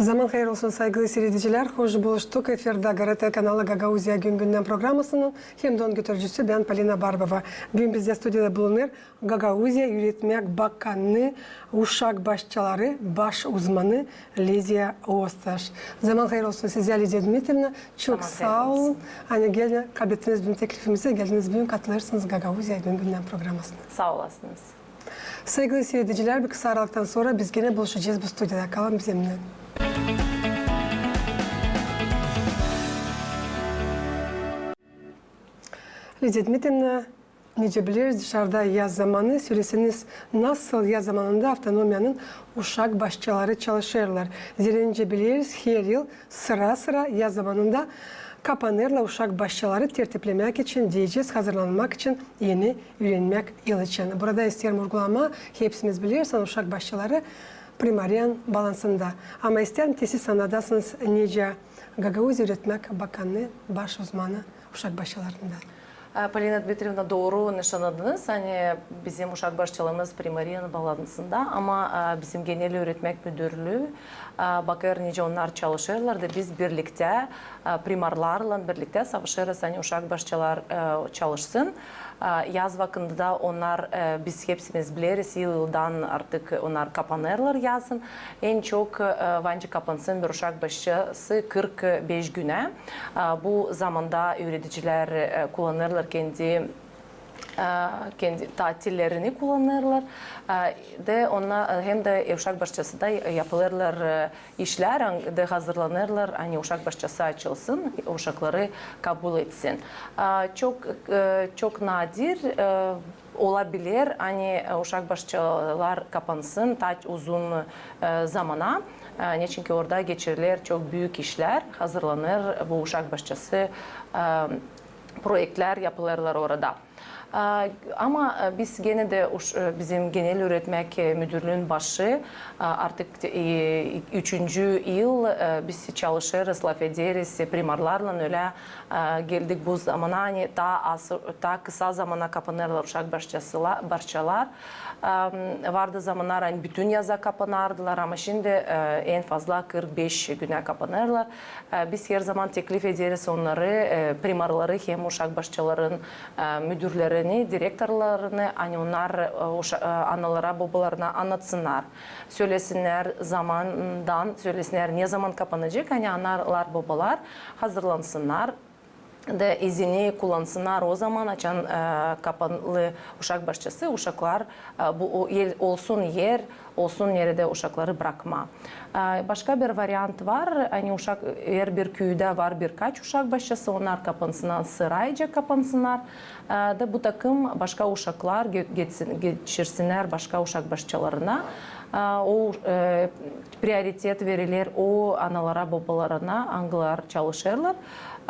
Zaman hayır olsun saygılı seyrediciler. Hoş buluştuk. Efirde Garete kanalı Gagauzya Gün Gündem programısının hem de onun götürücüsü ben Polina Barbova. Bugün bizde stüdyoda bulunur Gagauzya Yürütmek Bakanı Uşak Başçaları Baş Uzmanı Lizya Ostaş. Zaman hayır olsun size Lizya Dmitrievna. Zaman sağ olun. Hani gelin kabul ettiniz bizim teklifimize. Geldiniz bugün katılırsınız Gagauzya Gün Gündem programısına. Sağ olasınız. Sevgili seyrediciler bir kısa aralıktan sonra biz gene buluşacağız bu stüdyoda. Kalın bizimle. Lidya Dmitrievna, nice biliriz dışarıda yaz zamanı. Söyleseniz nasıl yaz zamanında avtonomiyanın uşak başçaları çalışırlar. Zira biliriz her yıl sıra sıra yaz zamanında kapanırlar uşak başçaları tertiplemek için diyeceğiz, hazırlanmak için, yeni öğrenmek yıl için. Burada isterim uygulama, hepsimiz biliyorsan uşak başçaları примариан балансында амаистян теси санадасыңыз неже гагауз үйретмек баканы баш узманы ушак башыларында полина дмитриевна доору нышанадыңыз ане биздин ушак башчылыгыбыз примариян балансында ама биздин генел үйретмек мүдүрлүгү бакр неже он арчалышерларды биз бирликте примарлар менен бирликте савышерас ушак башчылар чалышсын E, Yaz vaktinde onlar e, biz hepsimiz biliriz yıldan artık onlar kapanırlar yazın. En çok e, bence kapansın bir uşak başçısı 45 güne. E, Bu zamanda öğreticiler e, kullanırlar kendi kendi tatillerini kullanırlar. E, de ona hem de uşak başçası da yapılırlar e, işler de hazırlanırlar. Hani uşak başçası açılsın uşakları kabul etsin. E, çok e, çok nadir e, olabilir. Hani uşak başçalar kapansın taç uzun zamana. Ne çünkü orada geçirilir çok büyük işler hazırlanır bu uşak başçası e, projeler yapılırlar orada. Ee, Ama e, biz gene de e, bizim genel öğretmek e, müdürlüğün başı artık üçüncü yıl biz çalışırız, laf ederiz primarlarla öyle geldik bu zamana hani daha az, daha kısa zamana kapanırlar uşak. Ee, Vardı zamanlar hani bütün yaza kapanardılar ama şimdi en fazla 45 güne kapanırlar. Biz her zaman teklif ederiz onları, primarları hem uşak başçaların e, müdürlerini, direktörlerini hani onlar e, uşa- e, analara, babalarına anlatsınlar. Söylesinler zamandan, söylesinler ne zaman kapanacak. Hani analar, babalar hazırlansınlar de izini kullansınlar o zaman açan e, kapalı uşak başçısı uşaklar e, bu yer, olsun yer olsun yerde uşakları bırakma. E, başka bir varyant var. Hani uşak eğer bir köyde var birkaç uşak başçısı onlar kapansınlar sırayca kapansınlar. E, de bu takım başka uşaklar geçirsinler başka uşak başçalarına. ол э, приоритет берилер о аналара бабаларына аңгылар чалышерлар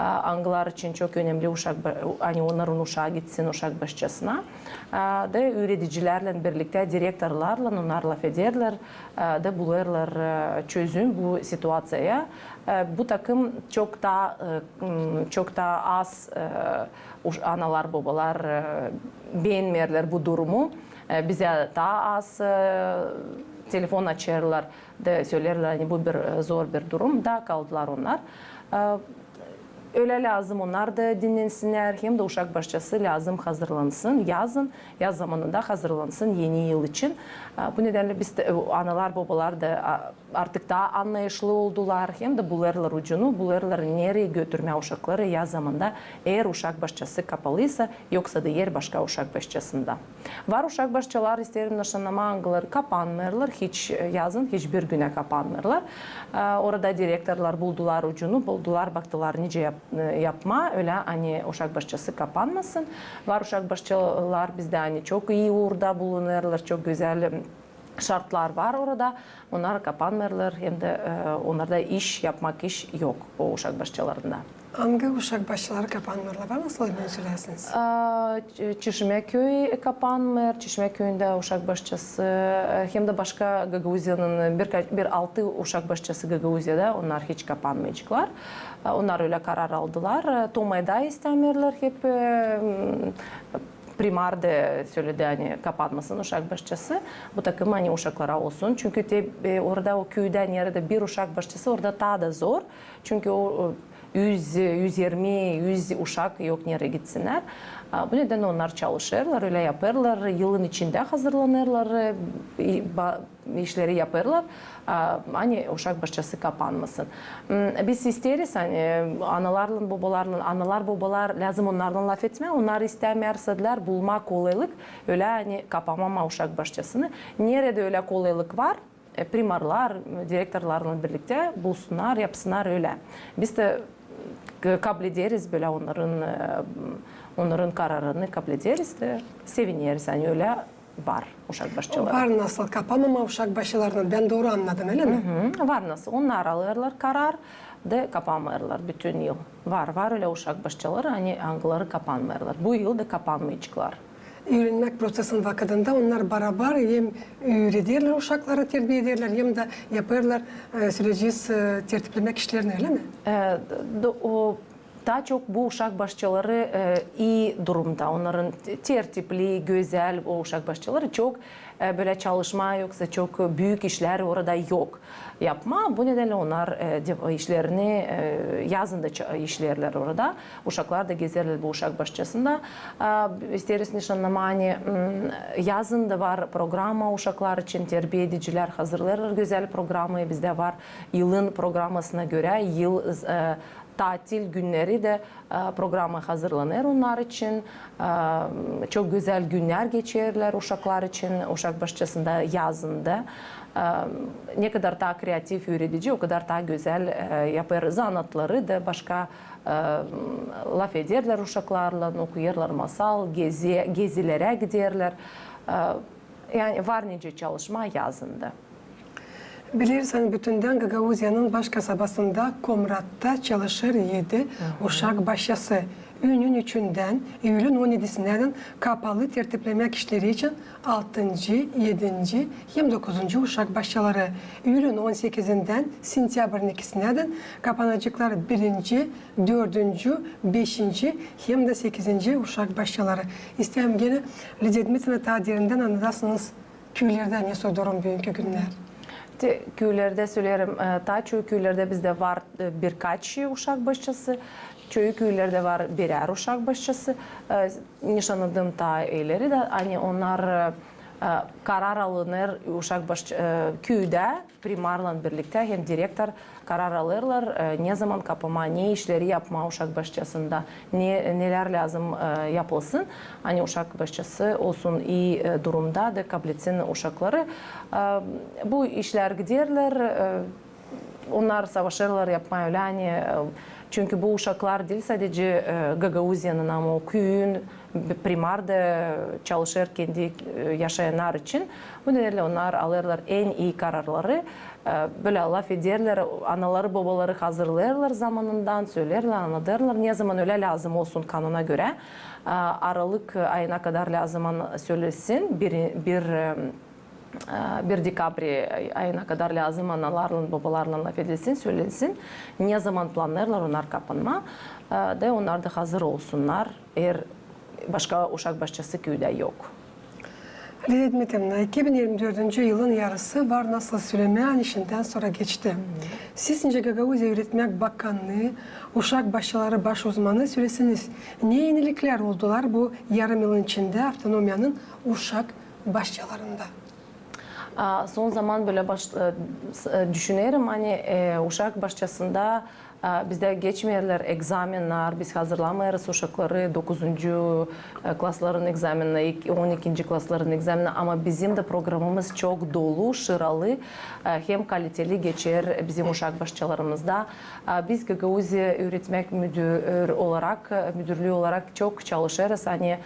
аңгылар үчүн чок өнөмлүү ушак ани онорун ушак гитсин ушак башчасына. Да үйрөтүүчүлер бирликте директорлар менен унарла федерлер да булерлер э, чөзүм бу ситуация э, бу такым чок та чок та аз аналар бабалар бейнмерлер бу дуруму. Бизде та аз telefon açarlar de söylerler hani bu bir zor bir durum da kaldılar onlar. Öyle lazım onlar da dinlensinler hem de uşak başçası lazım hazırlansın yazın yaz zamanında hazırlansın yeni yıl için. Bu nedenle biz de analar babalar da artık daha anlayışlı oldular hem de bulurlar ucunu bulurlar nereye götürme uşakları yaz zamanında eğer uşak başçası kapalıysa yoksa da yer başka uşak başçasında. Var uşak başçalar isterim nişanlama angıları kapanmırlar hiç yazın hiçbir güne kapanmırlar. Orada direktörler buldular ucunu buldular baktılar nice yap, yapma öyle hani uşak başçası kapanmasın. Var uşak başçalar bizde hani çok iyi orada bulunurlar çok güzel şartlar var orada. Onlar kapanmırlar hem de e, onlarda iş yapmak iş yok o uşak başçalarında. Hangi uşak başçaları kapanmıyorlar? Var nasıl bunu söylersiniz? Çeşmeköy kapanmır. Çeşmeköy'ünde uşak başçası e, hem de başka Gagavuzya'nın bir, bir altı uşak başçası Gagavuzya'da onlar hiç kapanmayacaklar. E, Onlar öyle karar aldılar. E, Tomay'da istemiyorlar hep e, primarda söyledi hani kapanmasın uşak başçası. Bu takım hani uşaklara olsun. Çünkü te, e, orada o köyden yerde bir uşak başçası orada daha da zor. Çünkü o 100, 120, 100 uşak yok nereye gitsinler. Bu nedenle onlar çalışırlar, öyle yaparlar. Yılın içinde hazırlanırlar, e, işleri yaparlar. Hani uşak başçası kapanmasın. Hmm, Biz isteriz hani analarla babalarla, analar babalar lazım onlardan laf etme. Onlar istemezseler bulma kolaylık. Öyle hani kapanmama uşak başçasını. Nerede öyle kolaylık var? e, primarlar, direktörlerle birlikte bulsunlar, yapsınlar öyle. Biz de e, kabul ederiz böyle onların e, onların kararını kabul ederiz de seviniriz. Yani öyle var uşak başçıları. Var nasıl kapanmama uşak başlarının ben doğru anladım öyle mi? Hı, var nasıl? Onlar alırlar karar de kapanmıyorlar bütün yıl. Var var öyle uşak başçıları hani angıları kapanmıyorlar. Bu yıl da kapanmayacaklar. Öğrenmek prosesinin vakitinde onlar beraber hem öğretirler uşakları terbiye ederler hem de yaparlar e, süreci e, tertiplemek işlerini öyle mi? E, o daha çok bu uşak başçıları e, iyi durumda. Onların tertipli, güzel o uşak başçıları çok e, böyle çalışma yoksa çok büyük işler orada yok yapma. Bu nedenle onlar e, işlerini e, yazında işlerler orada. Uşaklar da gezerler bu uşak başçısında. E, isteriz nişanlama hani mm, yazında var programa uşaklar için terbiye ediciler hazırlarlar güzel programı bizde var. Yılın programmasına göre yıl e, tatil günleri de e, programa hazırlanır onlar için. E, Çok güzel günler geçirirler uşaklar için uşak başçasında yazında. E, Ne kadar daha kreatif üretici o kadar daha güzel e, yapar zanatları da başka laf ederler uşaklarla, okuyarlar masal, gezi, gezilere giderler. Yani var nice çalışma yazında. Bilirsen bütünden Gagavuzya'nın baş kasabasında Komrat'ta çalışır yedi uşak başyası. Ünün üçünden Eylül'ün 17'sinden kapalı tertiplemek işleri için 6. 7. 29. uşak başçaları. Eylül'ün 18'inden Sentyabr'ın ikisinden kapanacaklar 1. 4. 5. hem de 8. uşak başçaları. İstem gene Lidya Dmitrovna tadirinden anladasınız köylerde ne soruyorum bugünkü günler. Te- Köylerde söylerim, e, ta çoğu köylerde bizde var e, birkaç uşak başçısı, çoğu köylerde var birer uşak başçısı. E, Nişanladığım ta ileri de hani onlar karar alınır uşak baş köyde primarla birlikte hem direktör karar alırlar ne zaman kapama, ne işleri yapma uşak başçısında, ne neler lazım yapılsın. Hani uşak başçısı olsun iyi durumda da kabul uşakları. Bu işler giderler. onlar savaşırlar yapmaya öyle hani çünkü bu uşaklar değil sadece Gagauzya'nın ama o köyün primarda çalışır kendi e, yaşayanlar için. Bu nedenle onlar alırlar en iyi kararları. E, Böyle laf ederler, anaları babaları hazırlarlar zamanından, söylerler, anlatırlar. Ne zaman öyle lazım olsun kanuna göre. E, Aralık ayına kadar lazım söylesin bir, bir e, 1 dekabr ayına kadar lazım analarla babalarla laf edilsin, söylensin. Ne zaman planlarlar onlar kapanma. De onlar da hazır olsunlar. Eğer başka uşak başçısı köyde yok. Lidya Dmitrovna, 2024 yılın yarısı var nasıl Süleyman işinden sonra geçti. Sizce Gagavuzya Öğretmek Bakanlığı, uşak başçıları baş uzmanı söylesiniz. Ne yenilikler oldular bu yarım yılın içinde avtonomiyanın uşak başçılarında? Son zaman böyle baş, e, e, düşünüyorum hani e, uşak başçasında bizde geçmeyenler egzamenler, biz hazırlamıyoruz uşakları 9. e, klasların egzamenine, ilk- 12. klasların egzamenine ama bizim de programımız çok dolu, şıralı, e, hem kaliteli geçer bizim uşak başçalarımızda. E, Biz Gagauzi öğretmek müdür olarak, müdürlüğü olarak çok çalışırız. Hani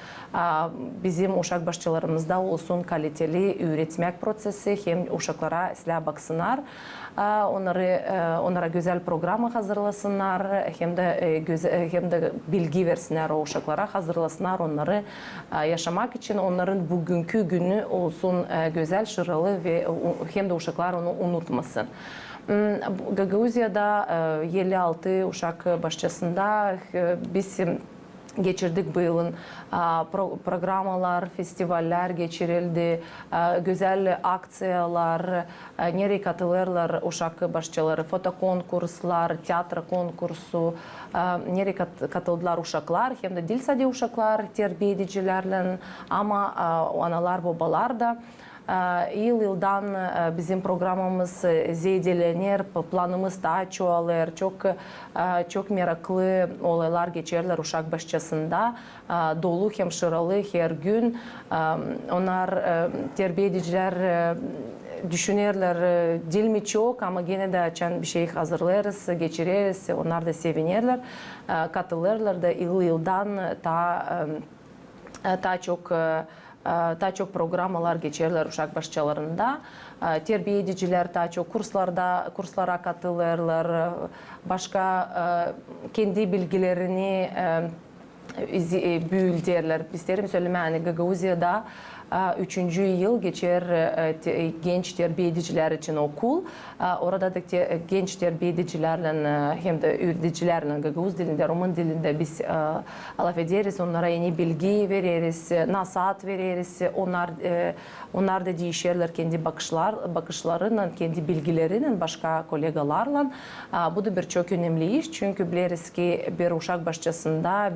bizim uşak başçalarımızda olsun kaliteli öğretmek prosesi hem uşaklara silah baksınlar. Onları onlara güzel programı hazırlasınlar hem de e, güzel, hem de bilgi versinler o uşaklara hazırlasınlar onları e, yaşamak için onların bugünkü günü olsun e, güzel, şıralı ve hem de uşaklar onu unutmasın. Hmm, bu Gagauzya'da e, 56 uşak başçasında e, biz geçirdik bu yılın Aa, pro- programalar, festivaller geçirildi, güzel aksiyalar, nereye katılırlar uşak başçıları, foto konkurslar, tiyatro konkursu, nereye kat- katıldılar uşaklar, hem de dil sadi uşaklar, terbiye edicilerle ama analar. Yıl yıldan e, bizim programımız e, zedelenir, planımız daha çoğalır. Çok e, çok meraklı olaylar geçerler uşak bahçesinde. Dolu hemşiralı her gün. Onlar e, terbiye ediciler e, düşünürler e, dil mi çok ama gene de açan bir şey hazırlarız, geçiririz. Onlar da sevinirler, e, katılırlar da yıl yıldan daha e, daha çok e, daha çok programalar geçerler uşak başçalarında. E, Terbiye ediciler daha çok kurslarda kurslara katılırlar. Başka e, kendi bilgilerini e, e, büyülderler. İsterim söyleme yani Gagavuzya'da üçüncü yıl geçer e, te- genç terbiye ediciler için okul. E, Orada da te- genç terbiye edicilerle e, hem de öğreticilerle Gagavuz dilinde, Roman dilinde biz e, laf ederiz. Onlara yeni bilgi veririz, e, nasihat veririz. Onlar e, onlar da değişirler kendi bakışlar bakışlarıyla, kendi bilgilerinin başka kolegalarla. E, Bu da bir çok önemli iş çünkü biliriz ki bir uşak başçasında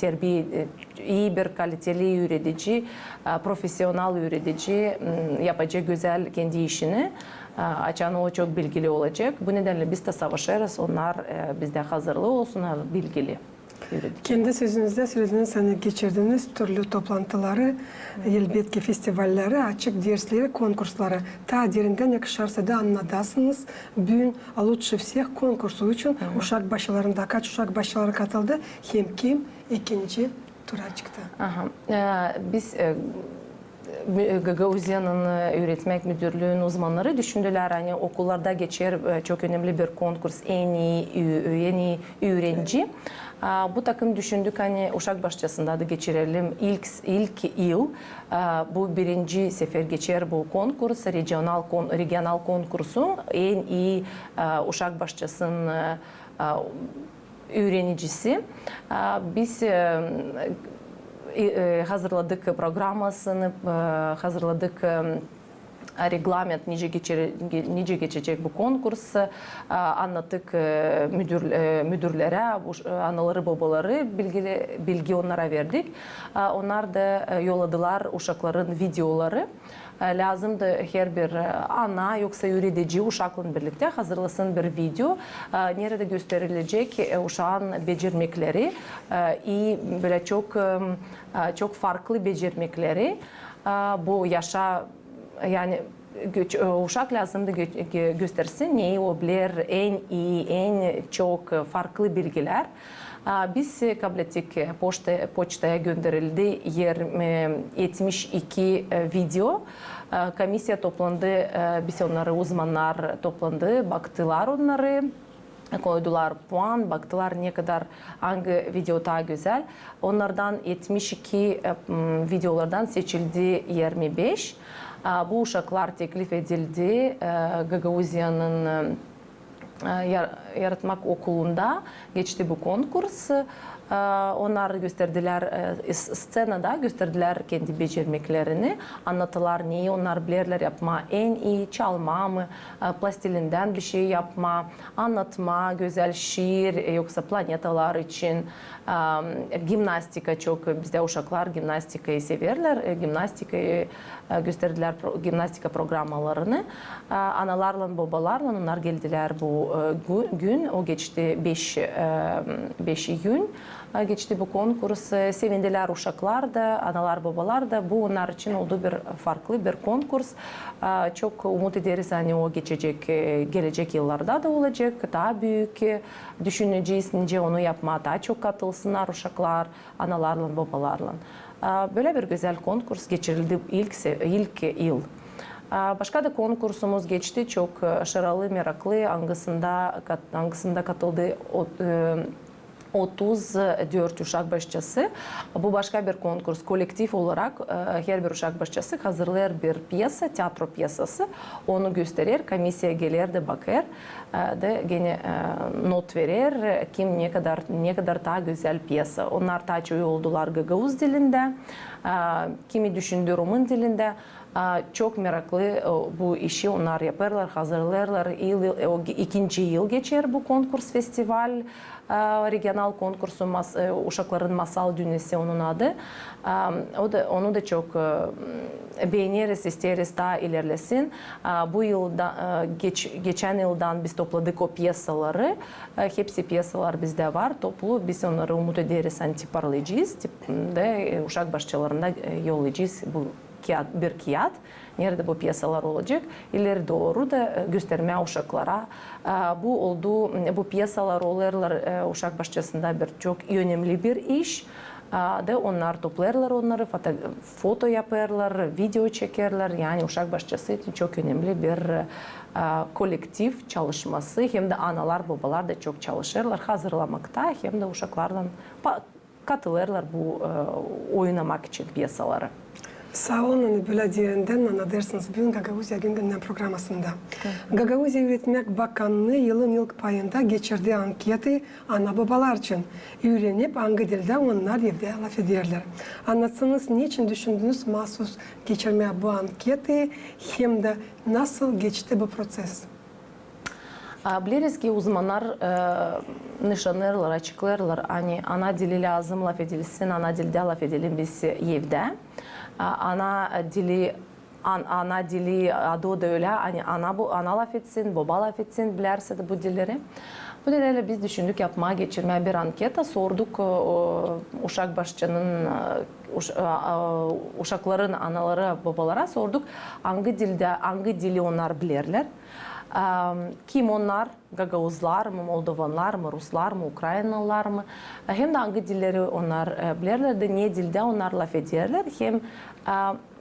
terbiye e, iyi bir kaliteli üretici, e, profesyonel üretici m, yapacak güzel kendi işini. E, Açan o çok bilgili olacak. Bu nedenle biz de savaşırız. Onlar e, bizde hazırlı olsunlar, bilgili üretici. Kendi sözünüzde söylediğiniz hani geçirdiğiniz türlü toplantıları, elbette festivalleri, açık dersleri, konkursları. Ta derinden yakışarsa da anlatasınız. Bugün лучше всех konkursu için uşak başlarında kaç uşak başları katıldı, hem kim ikinci tura çıktı. Aha. Ee, Biz e, e, öğretmek müdürlüğünün uzmanları düşündüler. Hani okullarda geçer e, çok önemli bir konkurs. En iyi en iyi öğrenci. Bu takım düşündük hani Uşak Bahçesi'nde de geçirelim. İlk ilk yıl bu birinci sefer geçer bu konkurs. Regional kon, regional konkursu en iyi Uşak Bahçesi'nin e, öğrenicisi. Biz e, e, hazırladık programmasını, hazırladık reglament nice, geçer, nice geçecek bu konkurs anlattık müdür, müdürlere, anaları babaları bilgi, bilgi onlara verdik. Onlar da yolladılar uşakların videoları. Lazımdı her bir ana yoksa üretici uşakla birlikte hazırlasın bir video. Nerede gösterilecek uşağın becermekleri, iyi böyle çok çok farklı becermekleri. Bu yaşa yani göç, e, uşak lazımdı gö- gö- göstersin neyi o bilir en iyi, en çok farklı bilgiler. Biz kabul ettik e, poşta, poçtaya gönderildi 20, 72 e, video. Komisya toplandı, e, biz onları uzmanlar toplandı, baktılar onları koydular puan, baktılar ne kadar hangi video daha güzel. Onlardan 72 e, m, videolardan seçildi 25. Aa, Bu uşaklar teklif edildi e, Gagavuzya'nın e, Yar- Yaratmak Okulu'nda geçti bu konkurs. Ee, Onlar gösterdiler, e, scenada gösterdiler kendi becermeklerini. Anlattılar neyi onlar bilirler yapma. En iyi çalma mı, e, plastilinden bir şey yapma, anlatma, güzel şiir e, yoksa planetalar için. Gimnastika çok, bizde uşaklar gimnastikayı severler. Gimnastikayı gösterdiler gimnastika programlarını. E, Analarla, babalarla onlar geldiler bu gü- gün. O geçti 5 5 gün e, geçti bu konkurs. Sevindiler uşaklar da, analar, babalar da. Bu onlar için oldu bir farklı bir konkurs. Çok umut ederiz hani o geçecek, gelecek yıllarda da olacak. Daha büyük düşüneceğiz nice onu yapmaya daha çok katılsınlar uşaklar, analarla, babalarla. Böyle bir güzel konkurs geçirildi ilk, ilk yıl. Başka da konkursumuz geçti. Çok e, aşırılı, meraklı. Hangisinde, kat- hangisinde katıldı o, e, 34 uşak başçası. Bu başka bir konkurs. Kolektif olarak e, her bir uşak başçası hazırlar bir piyasa, tiyatro piyasası. Onu gösterir, komisya gelir de bakar. E, De gene e, not verir. e, Kim ne kadar ne kadar daha güzel piyasa. Onlar taçoyu oldular Gagavuz dilinde. e, Kimi düşündü Roman dilinde. Çok meraklı bu işi onlar yaparlar, hazırlarlar. İkinci yıl geçer bu konkurs, festival, regional konkursu, mas, e, uşakların masal dünyası onun adı. O da, onu da çok e, beğeniriz, isteriz daha ilerlesin. Bu yılda, e, geç, geçen yıldan biz topladık o piyasaları. Hepsi piyasalar bizde var. Toplu biz onları umut ederiz, hani tiparlayacağız. Tip, de uşak başçalarına e, yollayacağız bu bir kağıt. Nerede bu piyasalar olacak? İleri doğru da e, gösterme uşaklara. E, Bu oldu, bu piyasalar olurlar e, uşak başçasında bir çok önemli bir iş. E, De onlar toplarlar onları, foto, foto yaparlar, video çekerler. Yani uşak başçası için çok önemli bir e, kolektif çalışması. Hem de analar, babalar da çok çalışırlar hazırlamakta. Hem de uşaklardan katılırlar bu e, oynamak için piyasaları. Sağ olun hani böyle diyenden anlatırsınız bugün Gagavuzya Gün Gündem programısında. Gagavuzya Öğretmek Bakanlığı yılın ilk payında geçirdiği anketi ana babalar için. Öğrenip hangi dilde onlar evde laf ederler. Anlatsanız niçin düşündünüz mahsus geçirmeye bu anketi hem de nasıl geçti bu proses? Biliriz ki uzmanlar e, nişanlarlar, açıklarlar. Hani ana dili lazım laf edilsin, ana dilde laf edelim biz evde. Ana dili an, ana dili adı da öyle. Hani ana bu ana laf etsin, baba laf etsin bilirse de bu dilleri. Bu nedenle biz düşündük yapmaya geçirmeye bir anketa sorduk uşak başçının uş, uşakların anaları babalara sorduk hangi dilde hangi dili onlar bilirler. Kim onlar? Gagavuzlar mı, Moldovanlar mı, Ruslar mı, Ukraynalılar mı? Hem de hangi dilleri onlar bilirler de ne dilde onlar laf ederler. Hem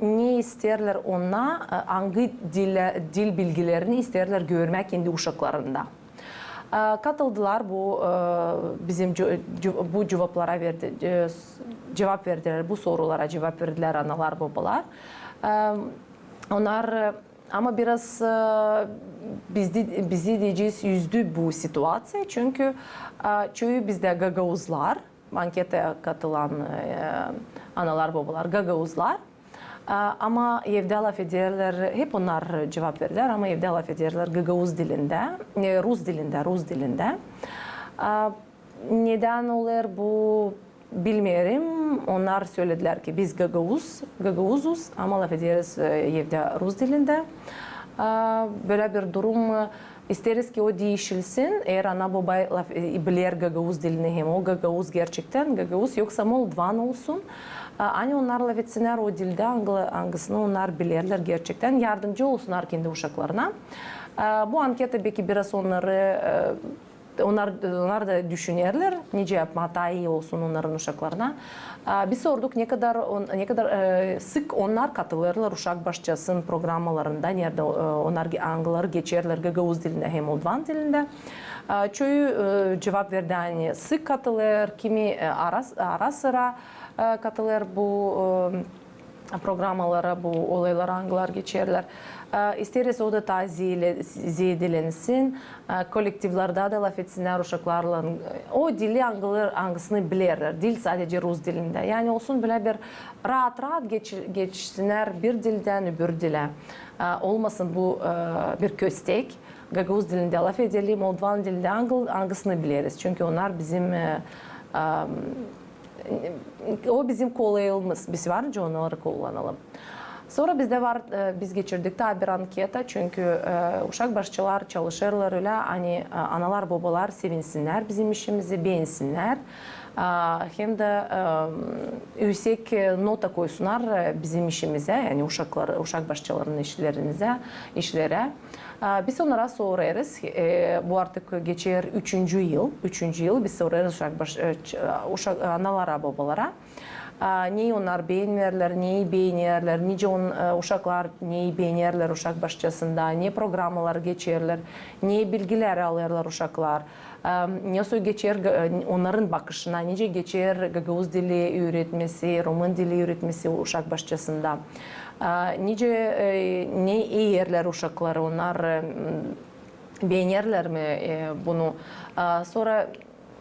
ne isterler ona, hangi dil, dil bilgilerini isterler görmek kendi uşaklarında. Katıldılar bu bizim bu cevaplara verdi cevap verdiler bu sorulara cevap verdiler analar babalar. Onlar ama biraz e, bizde, bizi diyeceğiz yüzdü bu situasya çünkü e, çoğu bizde gagavuzlar, ankete katılan e, analar babalar gagavuzlar. E, Ama evde laf ederler, hep onlar cevap verirler ama evde laf ederler Gagavuz dilinde, Rus dilinde, Rus dilinde. Neden olur bu bilmiyorum. Onlar söylediler ki biz Gagavuz, Gagavuzuz ama laf ederiz evde Rus dilinde. Böyle bir durum e, isteriz ki o değişilsin. Eğer ana baba laf, e, bilir Gagavuz dilini hem o Gagavuz gerçekten Gagavuz yoksa Moldovan olsun. Hani onlar laf etsinler o dilde hangi, hangisini onlar bilirler gerçekten. Yardımcı olsunlar kendi uşaklarına. Bu anket tabii biraz onları e, onlar, onlar da düşünürler nice yapma daha iyi olsun onların uşaklarına. Biz sorduk ne kadar ne kadar e, sık onlar katılırlar uşak başçasının programlarında nerede e, onlar angıları geçerler Gagavuz dilinde hem Moldovan dilinde. Çoğu e, cevap verdi hani sık katılır, kimi ara, ara sıra katılır bu programalara, bu olaylara angılar geçerler. E, İsteriz o da daha ziyele- ziyedelensin. E, Kolektivlerde de laf etsinler uşaklarla. O dili angılar, angısını bilirler. Dil sadece Rus dilinde. Yani olsun böyle bir rahat rahat geç, geçsinler bir dilden öbür dile. E, Olmasın bu e, bir köstek. Gagavuz dilinde laf edelim, Moldovan dilinde angıl, angısını biliriz. Çünkü onlar bizim e, e, o bizim kolayımız. Biz varınca onları kullanalım. Sonra bizde var, e, biz geçirdik daha bir anketa çünkü e, uşak başçılar çalışırlar öyle hani e, analar babalar sevinsinler bizim işimizi beğensinler. Hem de yüksek nota koysunlar bizim işimize yani uşaklar, uşak başçılarının işlerinize, işlere. Biz onlara sorarız. Bu artık geçer üçüncü yıl. Üçüncü yıl biz sorarız uşak, baş, uşak analara babalara. Neyi onlar beğenirler, neyi beğenirler, nice on, uşaklar neyi beğenirler uşak başçasında, ne programalar geçerler, ne bilgiler alırlar uşaklar, e, nasıl geçer onların bakışına, nice geçer Gagavuz dili öğretmesi, Roman dili öğretmesi uşak başçasında. Nice ne iyi yerler uşaklar, onlar beğenirler mi bunu? Sonra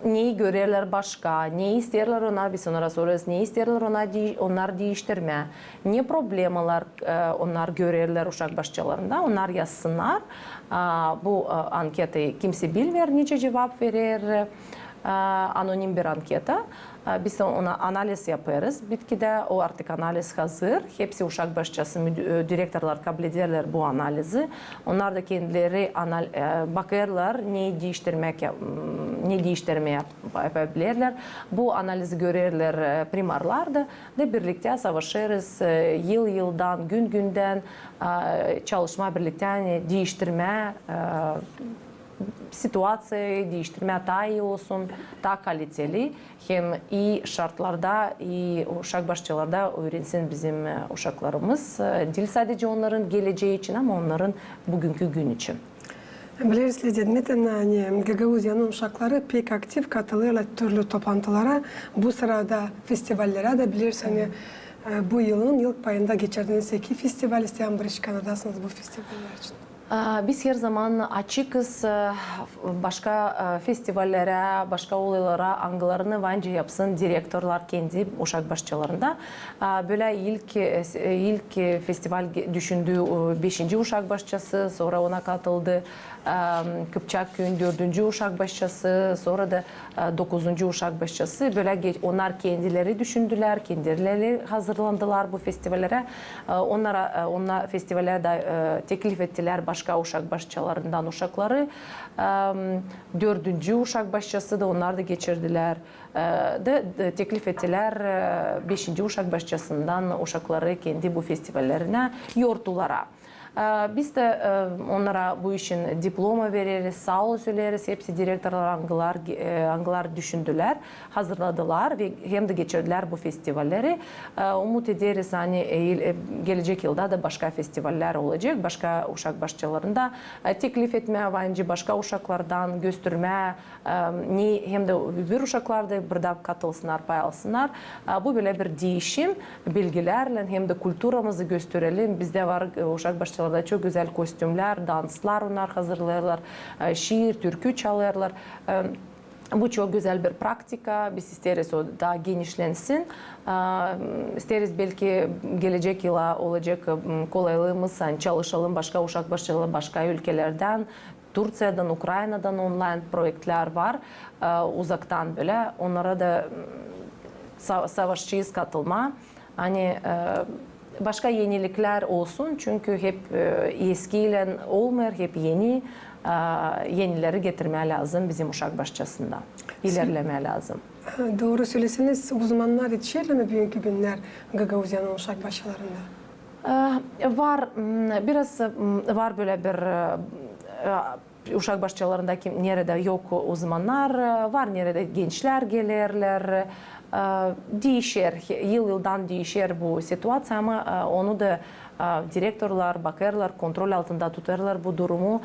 neyi görürler başka, ne isterler ona bir sonra sorarız, ne isterler di- onlar değiştirme, ne problemler e, onlar görürler uşak başçalarında, onlar yazsınlar. Bu e, anketi kimse bilmiyor, nice cevap verir, anonim bir anketa. E, Biz ona analiz yaparız. Bitkide o artık analiz hazır. Hepsi uşak başçası, e, direktörler kabul ederler bu analizi. Onlar da kendileri anal, e, bakarlar ne değiştirmek, yap- ne değiştirme yap- yapabilirler. Bu analizi görürler e, primarlar da ve birlikte savaşırız. Yıl yıldan, gün günden çalışma birlikte yani değiştirme situasiyayı değiştirme iyi olsun, daha kaliteli. Hem iyi şartlarda, iyi uşak başçılarda öğrensin bizim uşaklarımız. Dil sadece onların geleceği için ama onların bugünkü gün için. Biliriz Dmitrievna, hani Gagavuzya'nın uşakları pek aktif katılıyorlar türlü toplantılara. Bu sırada festivallere de biliriz hani bu yılın yıl payında geçirdiğiniz iki festival isteyen bir Kanada'sınız bu festivaller için. Aa, Biz her zaman açıkız e, başka e, festivallere, başka olaylara angılarını bence yapsın direktörler kendi uşak başçalarında. Aa, Böyle ilk e, ilk festival düşündü 5. uşak başçası, sonra ona katıldı Kıpçak köyün 4. uşak başçası, sonra da 9. uşak başçası. Böyle onlar kendileri düşündüler, kendileri hazırlandılar bu festivallere. E, Onlara onlar festivale de teklif ettiler başka uşak başçalarından uşakları. Dördüncü uşak başçası da onlar da geçirdiler. De, de teklif ettiler beşinci uşak başçasından uşakları Ee, Biz de e, onlara bu işin diploma veririz, sağ ol söyleriz. Hepsi direktörler angılar, e, angılar düşündüler, hazırladılar ve hem de geçirdiler bu festivalleri. Ee, Umut ederiz hani e, gelecek yılda da başka festivaller olacak. Başka uşak başçalarında e, teklif etme bence başka uşaklardan gösterme ne hem de bir uşaklar da burada katılsınlar, pay alsınlar. Bu böyle bir değişim bilgilerle hem de kültürümüzü gösterelim. Bizde var uşak başçalarda çok güzel kostümler, danslar onlar hazırlarlar, e, şiir, türkü çalarlar. E, Bu çok güzel bir praktika. Biz isteriz o daha genişlensin. Ee, İsteriz belki gelecek yıla olacak kolaylığımız. Yani çalışalım başka uşak başçaları başka ülkelerden. Türkiye'den, Ukrayna'dan online projeler var. Uzaktan böyle. Onlara da savaşçıyız katılma. Hani e, başka yenilikler olsun çünkü hep e, eskiyle olmuyor, hep yeni e, yenileri getirmeye lazım bizim uşak başçasında. İlerlemeye lazım. Doğru söyleseniz uzmanlar yetişirler mi bugünkü günler Gagavuzya'nın uşak başlarında? Ee, Var biraz var böyle bir e, uşak başçalarındaki nerede yok uzmanlar e, var nerede gençler gelirler E, değişir yıl yıldan değişir bu situasyon ama onu da direktörler bakarlar kontrol altında tutarlar bu durumu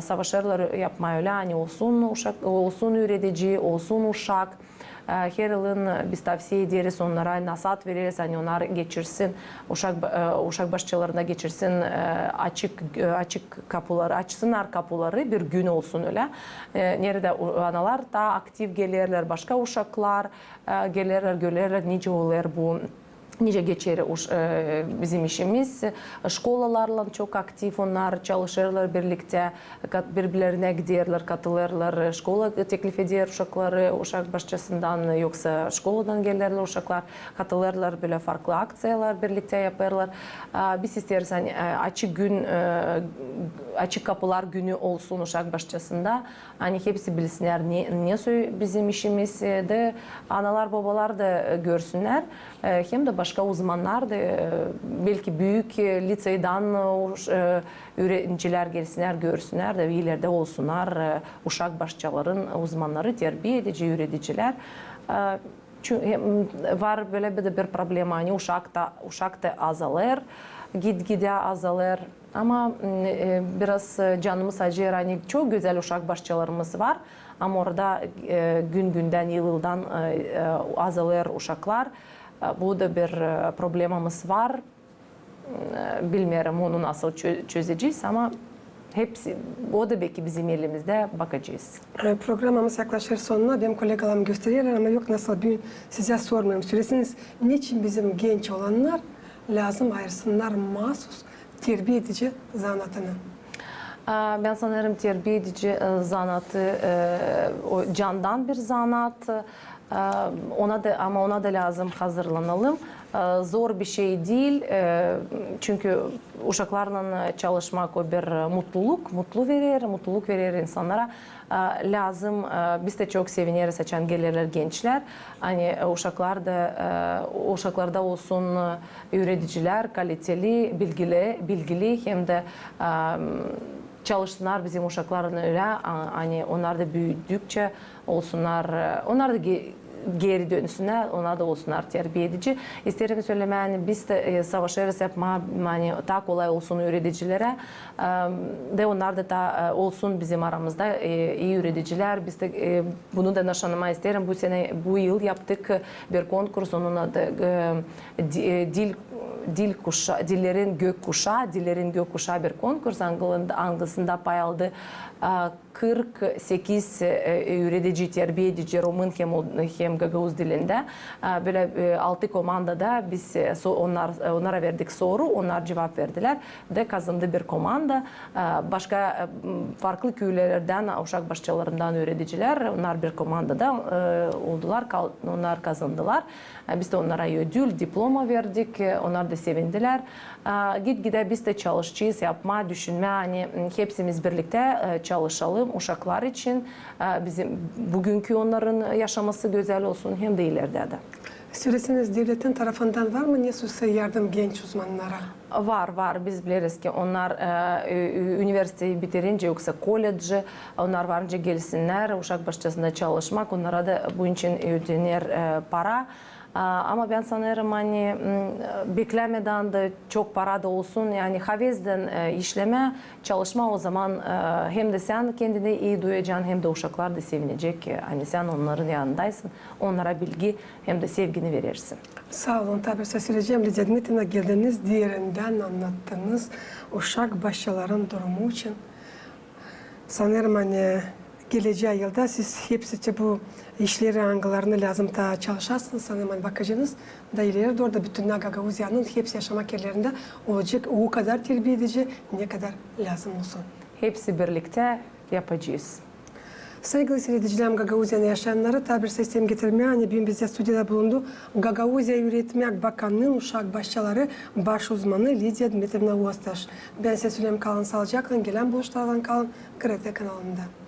savaşırlar yapmaya öyle hani olsun uşak olsun üretici olsun uşak biz tavsiye ederiz onlara nasat veririz hani onlar geçirsin uşak e, uşak başçalarına geçirsin e, açık e, açık kapıları açsınlar kapıları bir gün olsun öyle. Nerede analar daha aktif gelirler başka uşaklar gelirler görürler nice olur bu Nice geçer uş- e, bizim işimiz. Şkolalarla çok aktif onlar çalışırlar birlikte. Kat- Birbirlerine giderler, katılırlar. Şkola teklif eder uşakları uşak başçasından yoksa şkoladan gelirler uşaklar. Katılırlar böyle farklı aksiyalar birlikte yaparlar. E, Biz isteriz hani açık gün, e, açık kapılar günü olsun uşak başçasında. Hani hepsi bilsinler ne, ne bizim işimiz de analar babalar da görsünler. Hem de başka uzmanlar da e, belki büyük e, liseyden e, öğrenciler gelsinler görsünler de ileride olsunlar. E, Uşak başçaların uzmanları terbiye edici öğreticiler. E, Çünkü var böyle bir de bir problem hani uşakta uşakta azalır gitgide azalır ama e, biraz e, canımız acır hani çok güzel uşak başçalarımız var ama orada e, gün günden yıl yıldan e, e, azalır uşaklar E, bu da bir problemimiz var bilmiyorum onu nasıl çö- çözeceğiz ama hepsi o da belki bizim elimizde bakacağız. Programımız yaklaşır sonuna. Benim kolegalarım gösteriyorlar ama yok nasıl bir size sormuyorum. Söylesiniz niçin bizim genç olanlar lazım ayırsınlar mahsus terbiye edici zanatını. Ben sanırım terbiye edici zanatı o candan bir zanat. E, Ona da ama ona da lazım hazırlanalım. E, Zor bir şey değil. E, Çünkü uşaklarla çalışmak o bir mutluluk, mutlu verir, mutluluk verir insanlara. E, Lazım. e, Biz de çok seviniriz seçen gelirler gençler. Hani uşaklar da e, uşaklarda olsun e, öğreticiler kaliteli, bilgili, bilgili hem de e, çalışsınlar bizim uşakların öyle a- hani onlar da büyüdükçe olsunlar e, onlar da ge- geri dönsünler onlar da olsunlar terbiye edici. İsterim söylemek yani biz de e, savaşırız yapma hani daha kolay olsun öğreticilere E, de onlar da da e, olsun bizim aramızda e, iyi öğreticiler. Biz de e, bunu da nişanlama isterim. Bu sene bu yıl yaptık bir konkurs onun adı e, e, dil dil kuşa, dillerin gök kuşağı, dillerin gök kuşağı bir konkurs Anglısında pay aldı. Aa, 48 e, üretici, terbiye edici Roman hem, hem Gagavuz dilinde. Böyle 6 komandada biz e, onlar, onlara verdik soru, onlar cevap verdiler ve kazandı bir komanda. Başka e, farklı köylerden, uşak başçalarından öğreticiler, onlar bir komandada e, oldular, onlar kazandılar. E, Biz de onlara ödül, diploma verdik, e, onlar da sevindiler. Aa, Gitgide biz de çalışacağız, yapma, düşünme, hani m, hepsimiz birlikte e, çalışalım uşaklar için. E, Bizim bugünkü onların yaşaması güzel olsun hem de ileride de. Söylesiniz devletin tarafından var mı nasılsa yardım genç uzmanlara? Var var biz biliriz ki onlar e, üniversiteyi bitirince yoksa koleji onlar varınca gelsinler uşak başçasında çalışmak onlara da bunun için ödenir e, para. E, Ama ben sanırım hani beklemeden de çok para da olsun yani havezden e, işleme çalışma o zaman e, hem de sen kendini iyi duyacaksın hem de uşaklar da sevinecek. Hani sen onların yanındaysın. Onlara bilgi hem de sevgini verirsin. Sağ olun. Söyleyeceğim. Lidia Dmitrievna geldiniz. Diğerinden anlattınız. Uşak başçaların durumu için. Sanırım hani geleceği yılda siz hepsi bu işleri hangilerini lazım da çalışarsınız sanırım hani bakacaksınız. Da ileri doğru da bütün Gagavuzya'nın hepsi yaşamak yerlerinde olacak. O kadar terbiye edici ne kadar lazım olsun. Hepsi birlikte yapacağız. Saygılı seyredicilerim Gagavuzya'da yaşayanlara tabir sistem getirmeye hani bugün bizde stüdyoda bulundu. Gagavuzya Üretmek Bakanlığı'nın uşak başçaları baş uzmanı Lidya Dmitrievna Ostaş. Ben size söyleyeyim kalın sağlıcakla gelen buluşlardan kalın Grete kanalında.